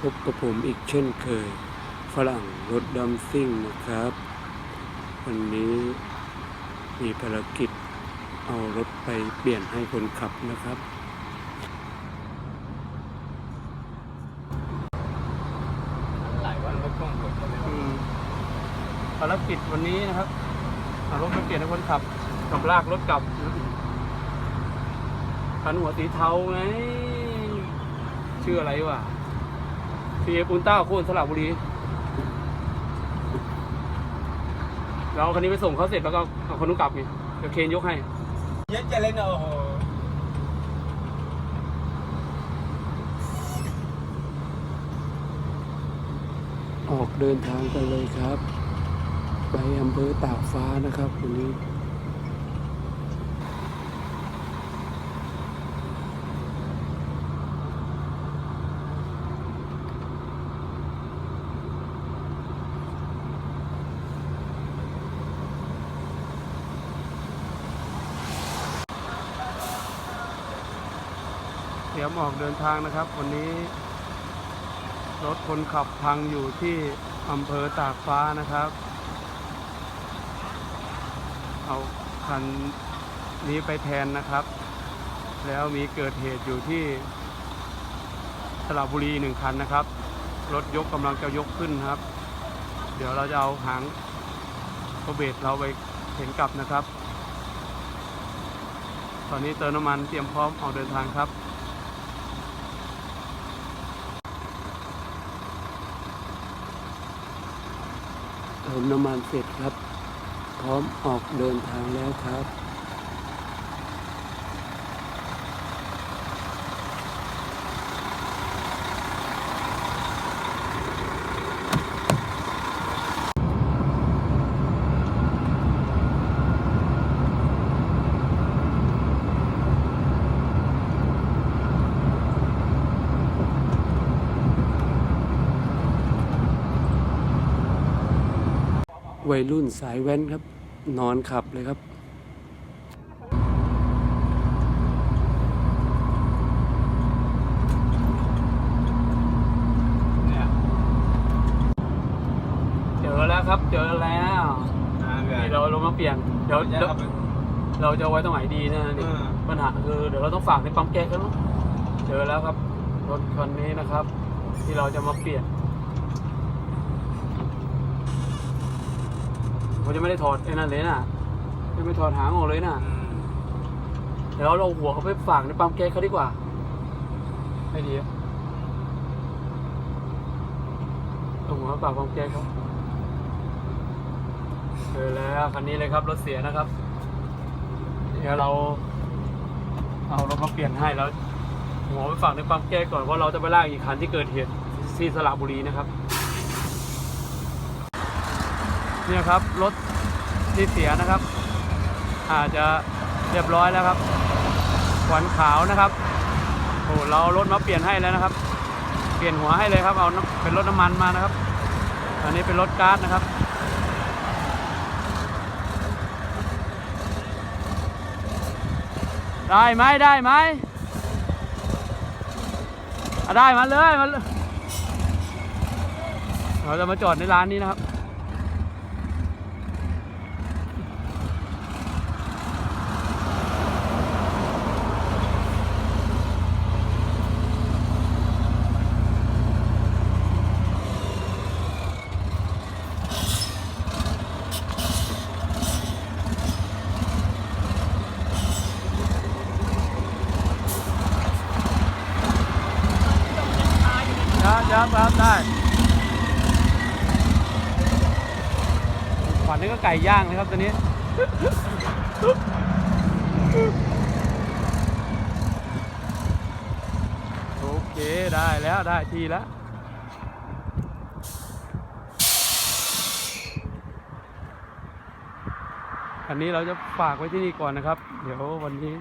พบกับผมอีกเช่นเคย ฝรั่งรถดำซิ่งนะครับ วันนี้มีภารกิจเอารถไปเปลี่ยนให้คนขับนะครับ หลายวันก็ช่วงฝนก็ไม่อืมภารกิจวันนี้นะครับเอารถไปเปลี่ยนให้คนขับกับลากรถกลับคันหัวสีเทาไงชื่ออะไรวะ ซีเอปูนต้าโคนสระบุรี เราเอาคันนี้ไปส่งเขาเสร็จแล้วก็เอาคนนู้นกลับไงเดี๋ยวเคนยกให้ เย็ดจะเล่นโอ้โหออกเดินทางกันเลยครับ ไปอำเภอตากฟ้านะครับวันนี้ ตรียมออกเดินทางนะครับ วันนี้ รถคนขับพังอยู่ที่อำเภอตากฟ้านะครับ เอาคันนี้ไปแทนนะครับ แล้วมีเกิดเหตุอยู่ที่สระบุรีหนึ่งคันนะครับ รถยกกำลังจะยกขึ้นครับ เดี๋ยวเราจะเอาหางกระเบดเราไปเข็นกลับนะครับ ตอนนี้เติมน้ำมันเตรียมพร้อมออกเดินทางครับ ผมน้ำมันเสร็จครับ พร้อมออกเดินทางแล้วครับ วัยรุ่นสายแว้นครับ นอนขับเลยครับเนี่ยเจอแล้วครับ เจอแล้วอ่าเกิดนี่เราลงมาเปลี่ยน เดี๋ยวจะเดี๋ยวเอาไปเราจะเอาไว้ตรงไหนดีนะนี่เออปัญหาคือเดี๋ยวเราต้องฝากในปั๊มแก๊สกันเนอะเจอแล้วครับรถคันนี้นะครับ ที่เราจะมาเปลี่ยน ผมจะไม่ได้ถอดไอ้นั่นเลยนะยังไม่ถอดหางออกเลยนะอืมเดี๋ยวเราหัวเขาไปฝากในปั๊มแก๊สเขาดีกว่าไม่ดีอะเอาหัวมาฝากปั๊มแก๊สเขาเจอแล้วคันนี้เลยครับรถเสียนะครับ เดี๋ยวเราเอารถมาเปลี่ยนให้แล้วหัวไปฝากในปั๊มแก๊สก่อนเพราะเราจะไปลากอีกคันที่เกิดเหตุที่สระบุรีนะครับ เนี่ยครับรถที่เสียนะครับ อาจจะเรียบร้อยแล้วครับขวัญขาวนะครับโอ้เรารถมาเปลี่ยนให้แล้วนะครับ เปลี่ยนหัวให้เลยครับ เอาเป็นรถน้ำมันมานะครับ อันนี้เป็นรถก๊าซนะครับได้ไหมได้ไหมได้มาเลยมาเลยเราจะมาจอดในร้านนี้นะครับ ครับครับได้ขวัญนี่ก็ไก่ย่างนะครับตัวนี้ โอเคได้แล้วได้ทีแล้วอันนี้เราจะฝากไว้ที่นี่ก่อนนะครับ เดี๋ยววันนี้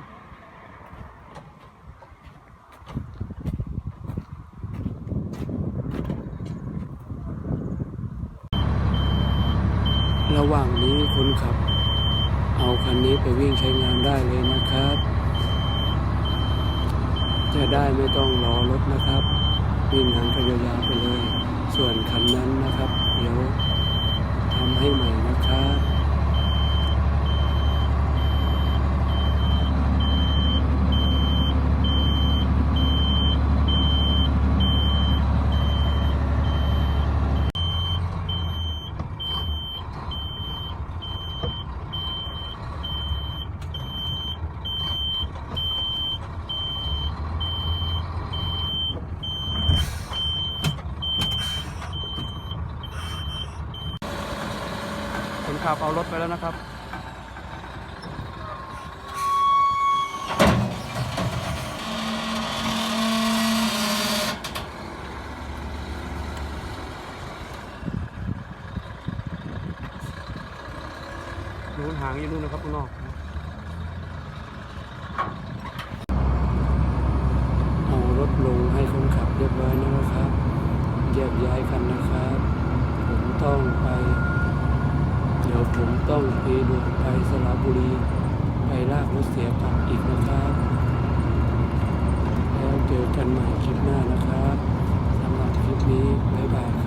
ระหว่างนี้คนขับ เอาคันนี้ไปวิ่งใช้งานได้เลยนะครับ จะได้ไม่ต้องรอรถนะครับวิ่งทางก็ยาวๆไปเลย ส่วนคันนั้นนะครับ เดี๋ยวทำให้ใหม่นะครับ คนขับเอารถไปแล้วนะครับ นู้นหางอยู่นู่นนะครับข้างนอกเอารถลงให้คนขับเรียบร้อยนะครับแยกย้ายกันนะครับ ผมต้องไป ดี๋ยวผมต้องเทรถไปสระบุรี ไปลากรถเสียกลับอีกนะครับ แล้วเจอกันใหม่คลิปหน้านะครับสำหรับคลิปนี้บ๊ายบาย